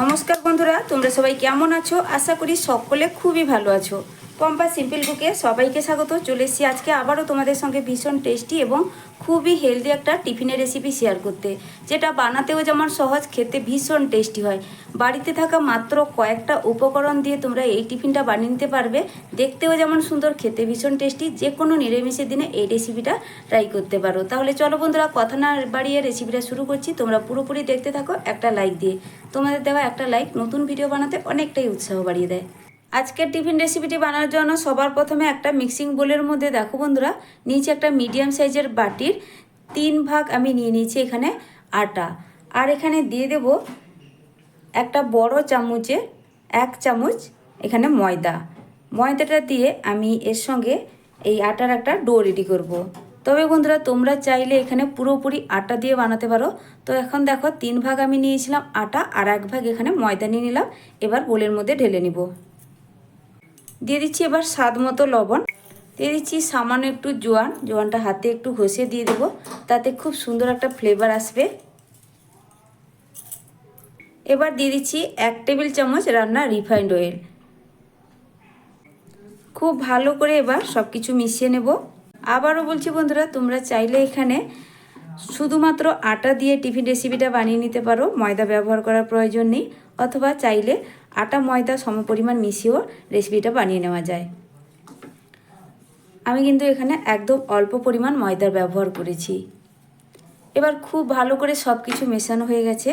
নমস্কার বন্ধুরা তোমরা সবাই কেমন আছো? আশা করি সকলে খুবই ভালো আছো। পম্পা সিম্পল কুকে সবাইকে স্বাগত। চলে এসেছি আজকে আবারও তোমাদের সঙ্গে ভীষণ টেস্টি এবং খুবই হেলদি একটা টিফিনের রেসিপি শেয়ার করতে, যেটা বানাতেও যেমন সহজ, খেতে ভীষণ টেস্টি হয়। বাড়িতে থাকা মাত্র কয়েকটা উপকরণ দিয়ে তোমরা এই টিফিনটা বানিয়ে নিতে পারবে। দেখতেও যেমন সুন্দর, খেতে ভীষণ টেস্টি যে কোনো নিরামিষের দিনে এই রেসিপিটা ট্রাই করতে পারো। তাহলে চলো বন্ধুরা, কথা না বাড়িয়ে রেসিপিটা শুরু করছি। তোমরা পুরোপুরি দেখতে থাকো একটা লাইক দিয়ে। তোমাদের দেওয়া একটা লাইক নতুন ভিডিও বানাতে অনেকটাই উৎসাহ বাড়িয়ে দেয়। আজকের টিফিন রেসিপিটি বানানোর জন্য সবার প্রথমে একটা মিক্সিং বোলের মধ্যে দেখো বন্ধুরা, নিচে একটা মিডিয়াম সাইজের বাটির তিন ভাগ আমি নিয়ে নিয়েছি এখানে আটা। আর এখানে দিয়ে দেব একটা বড় চামচে এক চামচ এখানে ময়দা। ময়দাটা দিয়ে আমি এর সঙ্গে এই আটার একটা ডো রেডি করব। তবে বন্ধুরা, তোমরা চাইলে এখানে পুরোপুরি আটা দিয়ে বানাতে পারো। তো এখন দেখো, তিন ভাগ আমি নিয়েছিলাম আটা আর এক ভাগ এখানে ময়দা নিয়ে নিলাম। এবার বোলের মধ্যে ঢেলে নিব। দিয়ে দিচ্ছি এবার স্বাদ মতো লবণ। দিয়ে দিচ্ছি সামান্য একটু জোয়ান। জোয়ানটা হাতে একটু ঘষে দিয়ে দেবো। তাতে খুব সুন্দর একটা ফ্লেভার আসবে। এবার দিয়ে দিচ্ছি এক টেবিল চামচ রান্না রিফাইন্ড অয়েল খুব ভালো করে এবার সব কিছু মিশিয়ে নেব। আবারও বলছি বন্ধুরা, তোমরা চাইলে এখানে শুধুমাত্র আটা দিয়ে টিফিন রেসিপিটা বানিয়ে নিতে পারো। ময়দা ব্যবহার করার প্রয়োজন নেই। অথবা চাইলে আটা, ময়দা সমপরিমাণ মিশিয়েও রেসিপিটা বানিয়ে নেওয়া যায়। আমি কিন্তু এখানে একদম অল্প পরিমাণ ময়দার ব্যবহার করেছি। এবার খুব ভালো করে সব কিছু মেশানো হয়ে গেছে।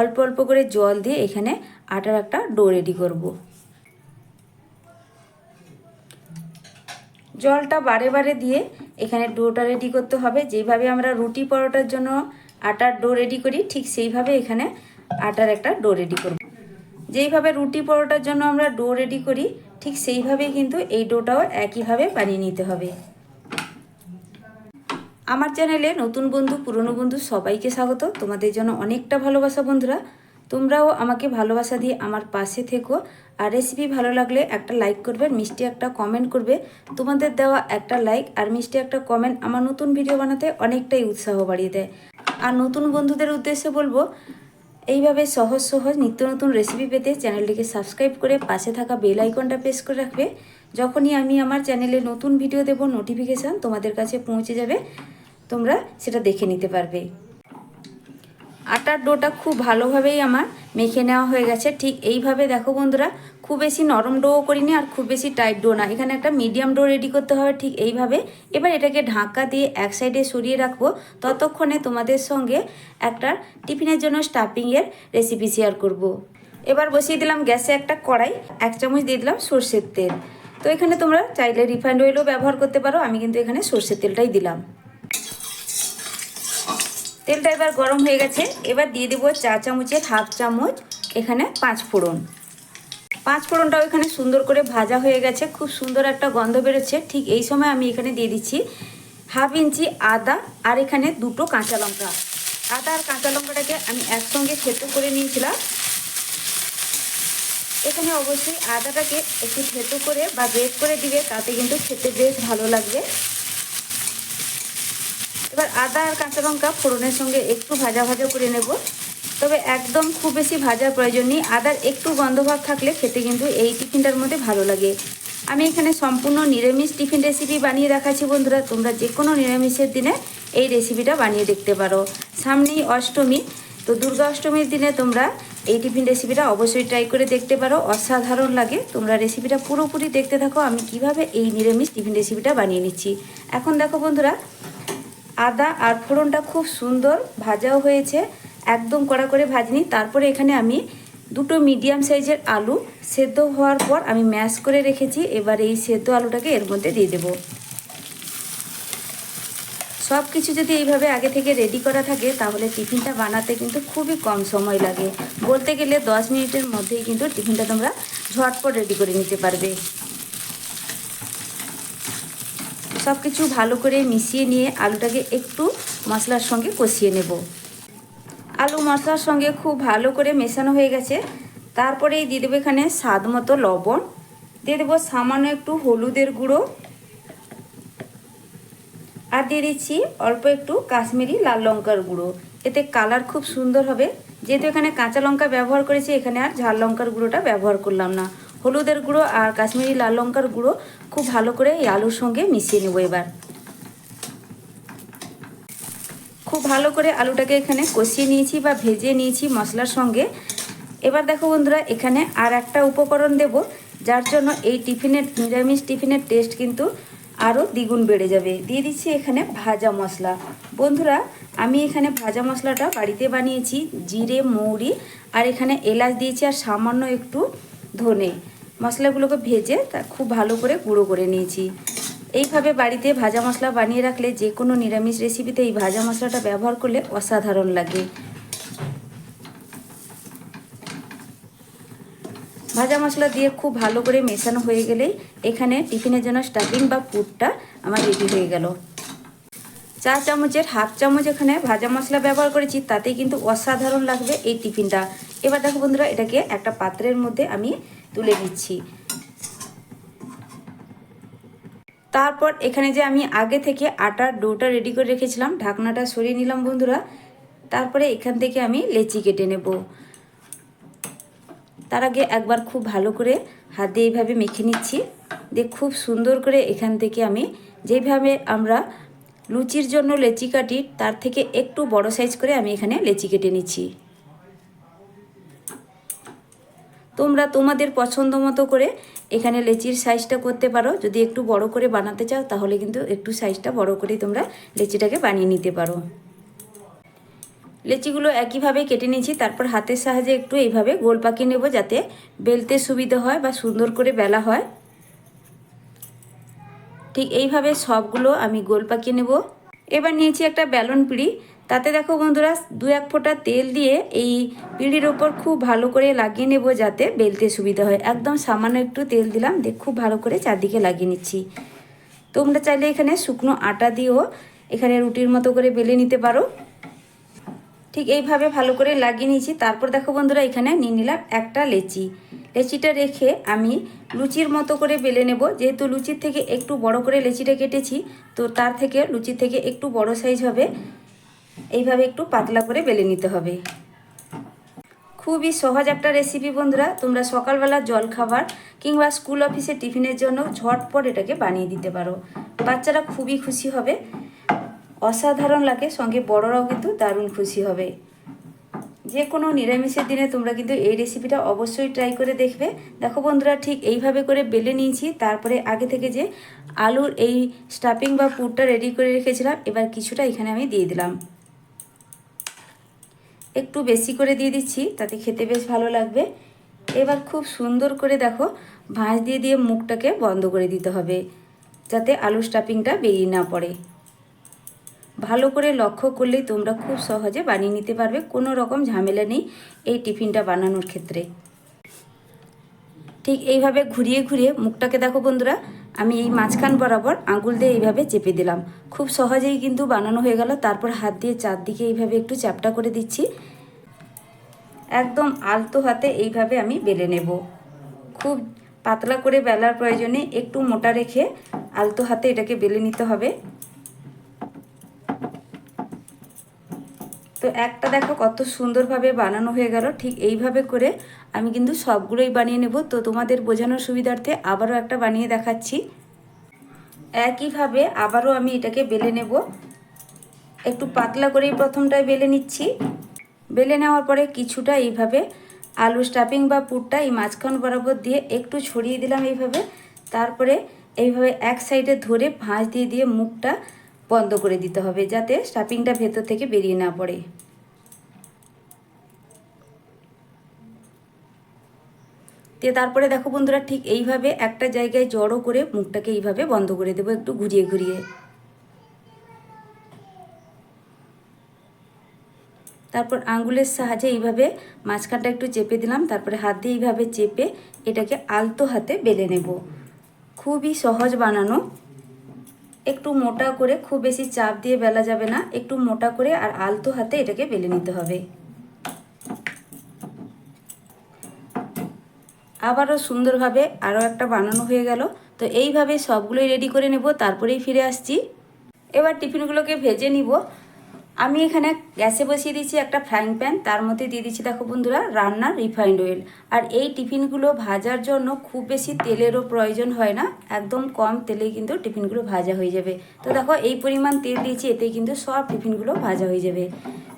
অল্প অল্প করে জল দিয়ে এখানে আটার একটা ডো রেডি করব। জলটা বারে বারে দিয়ে এখানে ডোটা রেডি করতে হবে। যেইভাবে আমরা রুটি পরোটার জন্য আটার ডো রেডি করি, ঠিক সেইভাবে এখানে আটার একটা ডো রেডি করব। যেইভাবে রুটি পরোটার জন্য আমরা ডো রেডি করি, ঠিক সেইভাবেই কিন্তু এই ডোটাও একইভাবে বানিয়ে নিতে হবে। আমার চ্যানেলে নতুন বন্ধু, পুরনো বন্ধু সবাইকে স্বাগত। তোমাদের জন্য অনেকটা ভালোবাসা বন্ধুরা। তোমরাও আমাকে ভালোবাসা দিয়ে আমার পাশে থেকো। আর রেসিপি ভালো লাগলে একটা লাইক করবে, মিষ্টি একটা কমেন্ট করবে। তোমাদের দেওয়া একটা লাইক আর মিষ্টি একটা কমেন্ট আমার নতুন ভিডিও বানাতে অনেকটাই উৎসাহ বাড়িয়ে দেয়। আর নতুন বন্ধুদের উদ্দেশ্যে বলব এইভাবে সহজ সহজ নিত্য নতুন রেসিপি পেতে চ্যানেলটিকে সাবস্ক্রাইব করে পাশে থাকা বেল আইকনটা প্রেস করে রাখবে। যখনই আমি আমার চ্যানেলে নতুন ভিডিও দেব নোটিফিকেশান তোমাদের কাছে পৌঁছে যাবে, তোমরা সেটা দেখে নিতে পারবে। আটার ডোটা খুব ভালোভাবেই আমার মেখে নেওয়া হয়ে গেছে। ঠিক এইভাবে দেখো বন্ধুরা খুব বেশি নরম ডোও করিনি আর খুব বেশি টাইট ডো না। এখানে একটা মিডিয়াম ডো রেডি করতে হবে ঠিক এইভাবে। এবার এটাকে ঢাকা দিয়ে এক সাইডে সরিয়ে রাখব। ততক্ষণে তোমাদের সঙ্গে একটা টিফিনের জন্য স্টাফিংয়ের রেসিপি শেয়ার করব। এবার বসিয়ে দিলাম গ্যাসে একটা কড়াই, এক চামচ দিয়ে দিলাম সর্ষের তেল। তো এখানে তোমরা চাইলে রিফাইন্ড অয়েলও ব্যবহার করতে পারো। আমি কিন্তু এখানে সর্ষের তেলটাই দিলাম। তেলটা এবার গরম হয়ে গেছে। এবার দিয়ে দেবো চা চামচের হাফ চামচ এখানে পাঁচ ফোড়ন। পাঁচ ফোড়নটাও এখানে সুন্দর করে ভাজা হয়ে গেছে, খুব সুন্দর একটা গন্ধ বেরোচ্ছে। ঠিক এই সময় আমি এখানে দিয়ে দিচ্ছি হাফ ইঞ্চি আদা আর এখানে দুটো কাঁচা লঙ্কা। আদা আর কাঁচা লঙ্কাটাকে আমি একসঙ্গে থেতো করে নিয়েছিলাম। এখানে অবশ্যই আদাটাকে একটু থেতো করে বা গ্রেট করে দিবে, তাতে কিন্তু খেতে বেশ ভালো লাগবে। এবার আদা আর কাঁচা লঙ্কা ফোড়নের সঙ্গে একটু ভাজা ভাজা করে নেব। তবে একদম খুব বেশি ভাজার প্রয়োজন নেই। আদার একটু গন্ধভাব থাকলে খেতে কিন্তু এই টিফিনটার মধ্যে ভালো লাগে। আমি এখানে সম্পূর্ণ নিরামিষ টিফিন রেসিপি বানিয়ে রাখাছি বন্ধুরা। তোমরা যে কোনো নিরামিষের দিনে এই রেসিপিটা বানিয়ে দেখতে পারো। সামনেই অষ্টমী। তো দুর্গা অষ্টমীর দিনে তোমরা এই টিফিন রেসিপিটা অবশ্যই ট্রাই করে দেখতে পারো। অসাধারণ লাগে। তোমরা রেসিপিটা পুরোপুরি দেখতে থাকো। আমি কীভাবে এই নিরামিষ টিফিন রেসিপিটা বানিয়ে নিচ্ছি। এখন দেখো বন্ধুরা, আদা আর ফোড়নটা খুব সুন্দর ভাজাও হয়েছে। একদম কড়া করে ভাজিনি। তারপরে এখানে আমি দুটো মিডিয়াম সাইজের আলু সেদ্ধ হওয়ার পর আমি ম্যাশ করে রেখেছি। এবার এই সেদ্ধ আলুটাকে এর মধ্যে দিয়ে দেব। সব কিছু যদি এইভাবে আগে থেকে রেডি করা থাকে, তাহলে টিফিনটা বানাতে কিন্তু খুবই কম সময় লাগে। বলতে গেলে দশ মিনিটের মধ্যেই কিন্তু টিফিনটা তোমরা ঝটপট রেডি করে নিতে পারবে। সব কিছু ভালো করে মিশিয়ে নিয়ে আলুটাকে একটু মশলার সঙ্গে কষিয়ে নেব। আলু মশলার সঙ্গে খুব ভালো করে মেশানো হয়ে গেছে। তারপরেই দিয়ে দেবো এখানে স্বাদ মতো লবণ। দিয়ে দেবো সামান্য একটু হলুদের গুঁড়ো। আর দিয়ে দিচ্ছি অল্প একটু কাশ্মীরি লাল লঙ্কার গুঁড়ো। এতে কালার খুব সুন্দর হবে। যেহেতু এখানে কাঁচা লঙ্কা ব্যবহার করেছি, এখানে আর ঝাল লঙ্কার গুঁড়োটা ব্যবহার করলাম না। হলুদের গুঁড়ো আর কাশ্মীরি লাল লঙ্কার গুঁড়ো খুব ভালো করে এই আলুর সঙ্গে মিশিয়ে নেব এবার। খুব ভালো করে আলুটাকে এখানে কষিয়ে নিয়েছি বা ভেজে নিয়েছি মশলার সঙ্গে। এবার দেখো বন্ধুরা, এখানে আর একটা উপকরণ দেব, যার জন্য এই টিফিনের, নিরামিষ টিফিনের টেস্ট কিন্তু আরও দ্বিগুণ বেড়ে যাবে। দিয়ে দিচ্ছি এখানে ভাজা মশলা। বন্ধুরা, আমি এখানে ভাজা মশলাটা বাড়িতে বানিয়েছি, জিরে, মৌরি, আর এখানে এলাচ দিয়েছি আর সামান্য একটু ধনে। মশলাগুলোকে ভেজে তা খুব ভালো করে গুঁড়ো করে নিয়েছি। এইভাবে বাড়িতে ভাজা মশলা বানিয়ে রাখলে যে কোনো নিরামিষ রেসিপিতে এই ভাজা মশলাটা ব্যবহার করলে অসাধারণ লাগে। ভাজা মশলা দিয়ে খুব ভালো করে মেশানো হয়ে গেলেই এখানে টিফিনের জন্য স্টাফিং বা পুরটা আমার রেডি হয়ে গেল। চা চামচের হাফ চামচ এখানে ভাজা মশলা ব্যবহার করেছি, তাতেই কিন্তু অসাধারণ লাগবে এই টিফিনটা। এবার দেখো বন্ধুরা, এটাকে একটা পাত্রের মধ্যে আমি তুলে দিচ্ছি তারপর এখানে যে আমি আগে থেকে আটার ডোটা রেডি করে রেখেছিলাম, ঢাকনাটা সরিয়ে নিলাম বন্ধুরা। তারপরে এখান থেকে আমি লেচি কেটে নেব। তার আগে একবার খুব ভালো করে হাত দিয়ে এইভাবে মেখে নিচ্ছি। দিয়ে খুব সুন্দর করে এখান থেকে আমি যেভাবে আমরা লুচির জন্য লেচি কাটি, তার থেকে একটু বড় সাইজ করে আমি এখানে লেচি কেটে নিচ্ছি। তোমরা তোমাদের পছন্দ মতো করে এখানে লেচির সাইজটা করতে পারো। যদি একটু বড় করে বানাতে চাও, তাহলে কিন্তু একটু সাইজটা বড় করে তোমরা লেচিটাকে বানিয়ে নিতে পারো। লেচিগুলো একইভাবে কেটে নিয়েছি, তারপর হাতের সাহায্যে একটু এইভাবে গোল পাকিয়ে নেব যাতে বেলতে সুবিধা হয় বা সুন্দর করে বেলা হয়। ঠিক এইভাবে সবগুলো আমি গোল পাকিয়ে নেব। এবার নিয়েছি একটা ব্যালন পিড়ি। তাতে দেখো বন্ধুরা, দু এক ফোঁটা তেল দিয়ে এই পিঁড়ির ওপর খুব ভালো করে লাগিয়ে নেব যাতে বেলতে সুবিধা হয়। একদম সামান্য একটু তেল দিলাম দেখ খুব ভালো করে চারদিকে লাগিয়ে নিচ্ছি। তোমরা চাইলে এখানে শুকনো আটা দিয়েও এখানে রুটির মতো করে বেলে নিতে পারো। ঠিক এইভাবে ভালো করে লাগিয়ে নিয়েছি। তারপর দেখো বন্ধুরা, এখানে নিয়ে নিলাম একটা লেচি। লেচিটা রেখে আমি লুচির মতো করে বেলে নেব। যেহেতু লুচির থেকে একটু বড় করে লেচিটা কেটেছি, তো তার থেকে লুচির থেকে একটু বড় সাইজ হবে। এইভাবে একটু পাতলা করে বেলে নিতে হবে। খুবই সহজ একটা রেসিপি বন্ধুরা। তোমরা সকালবেলা জল খাবার কিংবা স্কুল অফিসে টিফিনের জন্য ঝটপট এটাকে বানিয়ে দিতে পারো। বাচ্চারা খুবই খুশি হবে। অসাধারণ লাগে, সঙ্গে বড়রাও কিন্তু দারুণ খুশি হবে। যে কোনো নিরামিষের দিনে তোমরা কিন্তু এই রেসিপিটা অবশ্যই ট্রাই করে দেখবে। দেখো বন্ধুরা, ঠিক এইভাবে করে বেলে নিয়েছি, তারপরে আগে থেকে যে আলুর এই স্টাফিং বা পুরটা রেডি করে রেখেছিলাম, এবার কিছুটা এখানে আমি দিয়ে দিলাম। একটু বেশি করে দিয়ে দিচ্ছি, তাতে খেতে বেশ ভালো লাগবে। এবার খুব সুন্দর করে দেখো, ভাঁজ দিয়ে দিয়ে মুখটাকে বন্ধ করে দিতে হবে, যাতে আলু স্টাফিংটা বেরিয়ে না পড়ে। ভালো করে লক্ষ্য করলেই তোমরা খুব সহজে বানিয়ে নিতে পারবে। কোনো রকম ঝামেলা নেই এই টিফিনটা বানানোর ক্ষেত্রে। ঠিক এইভাবে ঘুরিয়ে ঘুরিয়ে মুখটাকে দেখো বন্ধুরা, আমি এই মাঝখান বরাবর আঙুল দিয়ে এইভাবে চেপে দিলাম। খুব সহজেই কিন্তু বানানো হয়ে গেল। তারপর হাত দিয়ে চারদিকে এইভাবে একটু চ্যাপটা করে দিচ্ছি। একদম আলতো হাতে এইভাবে আমি বেলে নেব। খুব পাতলা করে বেলার প্রয়োজনে একটু মোটা রেখে আলতো হাতে এটাকে বেলে নিতে হবে। তো একটা দেখো কত সুন্দরভাবে বানানো হয়ে গেল। ঠিক এইভাবে করে আমি কিন্তু সবগুলোই বানিয়ে নেব। তো তোমাদের বোঝানোর সুবিধার্থে আবারও একটা বানিয়ে দেখাচ্ছি। একইভাবে আবারও আমি এটাকে বেলে নেব। একটু পাতলা করেই প্রথমটায় বেলে নিচ্ছি। বেলে নেওয়ার পরে কিছুটা এইভাবে আলু স্টাফিং বা পুরটা এই মাঝখান বরাবর দিয়ে একটু ছড়িয়ে দিলাম এইভাবে। তারপরে এইভাবে এক সাইডে ধরে ভাঁজ দিয়ে দিয়ে মুখটা বন্ধ করে দিতে হবে যাতে স্টাফিংটা ভেতর থেকে বেরিয়ে না পড়ে। দিয়ে তারপরে দেখো বন্ধুরা, ঠিক এইভাবে একটা জায়গায় জড়ো করে মুখটাকে এইভাবে বন্ধ করে দেবো একটু ঘুরিয়ে ঘুরিয়ে। তারপর আঙ্গুলের সাহায্যে এইভাবে মাঝখানটা একটু চেপে দিলাম, তারপরে হাত দিয়ে এইভাবে চেপে এটাকে আলতো হাতে বেলে নেব। খুবই সহজ বানানো একটু মোটা করে খুব বেশি চাপ দিয়ে বেলা যাবে না, একটু মোটা করে আর আলতো হাতে এটাকে বেলে নিতে হবে। আবারও সুন্দরভাবে আরও একটা বানানো হয়ে গেল। তো এইভাবে সবগুলোই রেডি করে নেব, তারপরেই ফিরে আসছি। এবার টিফিনগুলোকে ভেজে নিব। আমি এখানে গ্যাসে বসিয়ে দিয়েছি একটা ফ্রাইং প্যান তার মধ্যে দিয়ে দিচ্ছি দেখো বন্ধুরা রান্নার রিফাইন্ড অয়েল আর এই টিফিনগুলো ভাজার জন্য খুব বেশি তেলেরও প্রয়োজন হয় না, একদম কম তেলেই কিন্তু টিফিনগুলো ভাজা হয়ে যাবে। তো দেখো এই পরিমাণ তেল দিয়েছি এতে কিন্তু সব টিফিনগুলো ভাজা হয়ে যাবে।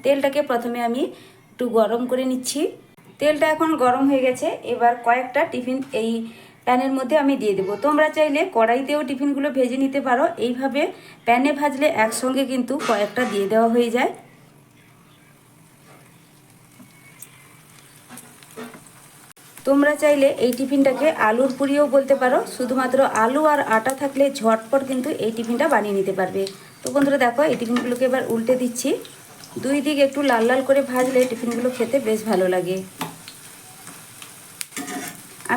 তেলটাকে প্রথমে আমি একটু গরম করে নিচ্ছি। তেলটা এখন গরম হয়ে গেছে, এবার কয়েকটা টিফিন এই প্যানের মধ্যে আমি দিয়ে দেবো। তোমরা চাইলে কড়াইতেও টিফিনগুলো ভেজে নিতে পারো। এইভাবে প্যানে ভাজলে একসঙ্গে কিন্তু কয়েকটা দিয়ে দেওয়া হয়ে যায়। তোমরা চাইলে এই টিফিনটাকে আলুর পুরিও বলতে পারো। শুধুমাত্র আলু আর আটা থাকলে ঝটপট কিন্তু এই টিফিনটা বানিয়ে নিতে পারবে। তো বন্ধুরা দেখো, এই টিফিনগুলোকে এবার উল্টে দিচ্ছি। দুই দিক একটু লাল লাল করে ভাজলে টিফিনগুলো খেতে বেশ ভালো লাগে।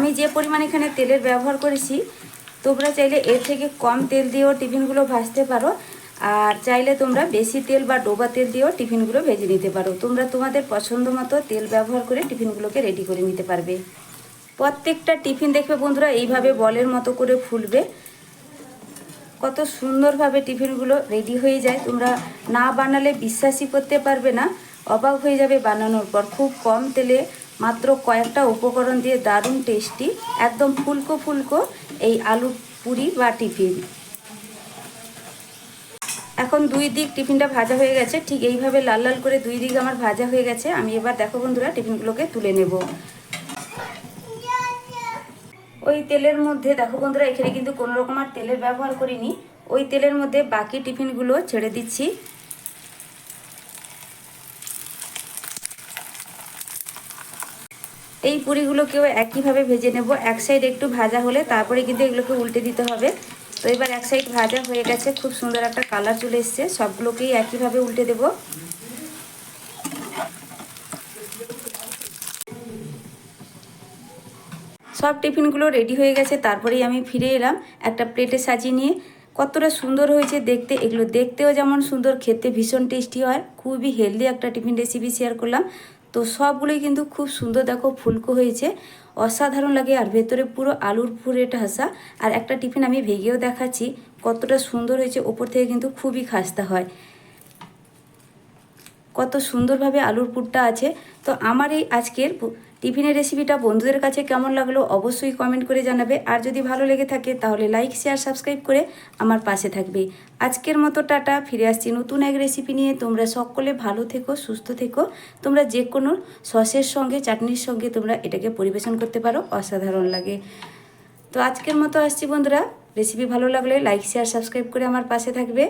আমি যে পরিমাণ এখানে তেলের ব্যবহার করেছি, তোমরা চাইলে এর থেকে কম তেল দিয়েও টিফিনগুলো ভাজতে পারো। আর চাইলে তোমরা বেশি তেল বা ডোবা তেল দিয়েও টিফিনগুলো ভেজে নিতে পারো। তোমরা তোমাদের পছন্দ মতো তেল ব্যবহার করে টিফিনগুলোকে রেডি করে নিতে পারবে। প্রত্যেকটা টিফিন দেখবে বন্ধুরা এইভাবে বলের মতো করে ফুলবে। কত সুন্দরভাবে টিফিনগুলো রেডি হয়ে যায়। তোমরা না বানালে বিশ্বাসই করতে পারবে না। অবাক হয়ে যাবে বানানোর পর। খুব কম তেলে মাত্র কয়েকটা উপকরণ দিয়ে দারুণ টেস্টি একদম ফুলকো ফুলকো এই আলু পুরি বা টিফিন। এখন দুই দিক টিফিনটা ভাজা হয়ে গেছে, ঠিক এইভাবে লাল লাল করে দুই দিক আমার ভাজা হয়ে গেছে। আমি এবার দেখো বন্ধুরা, টিফিনগুলোকে তুলে নেব। ওই তেলের মধ্যে, দেখো বন্ধুরা, এখানে কিন্তু কোনো রকম আর তেলের ব্যবহার করিনি। ওই তেলের মধ্যে বাকি টিফিনগুলো ছেড়ে দিচ্ছি। এই পুরিগুলোকেও একইভাবে ভেজে নেব। এক সাইড একটু ভাজা হলে তারপরে কিন্তু এগুলোকে উল্টে দিতে হবে। তো এবার এক সাইড ভাজা হয়ে গেছে। খুব সুন্দর একটা কালার চলে এসছে। সবগুলোকেই একইভাবে উল্টে দেব। সব টিফিনগুলো রেডি হয়ে গেছে। তারপরেই আমি ফিরে এলাম একটা প্লেটে সাজিয়ে নিয়ে। কতটা সুন্দর হয়েছে দেখতে। এগুলো দেখতেও যেমন সুন্দর, খেতে ভীষণ টেস্টি হয়। খুবই হেলদি একটা টিফিন রেসিপি শেয়ার করলাম। তো সবগুলোই কিন্তু খুব সুন্দর দেখো ফুলকো হয়েছে। অসাধারণ লাগে আর ভেতরে পুরো আলুর পুরে ঠাসা। আর একটা টিফিন আমি ভেগেও দেখাচ্ছি, কতটা সুন্দর হয়েছে, ওপর থেকে কিন্তু খুবই খাস্তা হয়। কত সুন্দরভাবে আলুর পুরটা আছে। তো আমার এই আজকের টিফিনের রেসিপিটা বন্ধুদের কাছে কেমন লাগল অবশ্যই কমেন্ট করে জানাবে। আর যদি ভালো লেগে থাকে তাহলে লাইক শেয়ার সাবস্ক্রাইব করে আমার পাশে থাকবে। আজকের মতো টাটা, ফিরে আসছি নতুন এক রেসিপি নিয়ে। তোমরা সকলে ভালো থেকো, সুস্থ থেকো। তোমরা যে কোনো সসের সঙ্গে, চাটনির সঙ্গে তোমরা এটাকে পরিবেশন করতে পারো, অসাধারণ লাগে। তো আজকের মতো আসছি বন্ধুরা। রেসিপি ভালো লাগলে লাইক শেয়ার সাবস্ক্রাইব করে আমার পাশে থাকবে।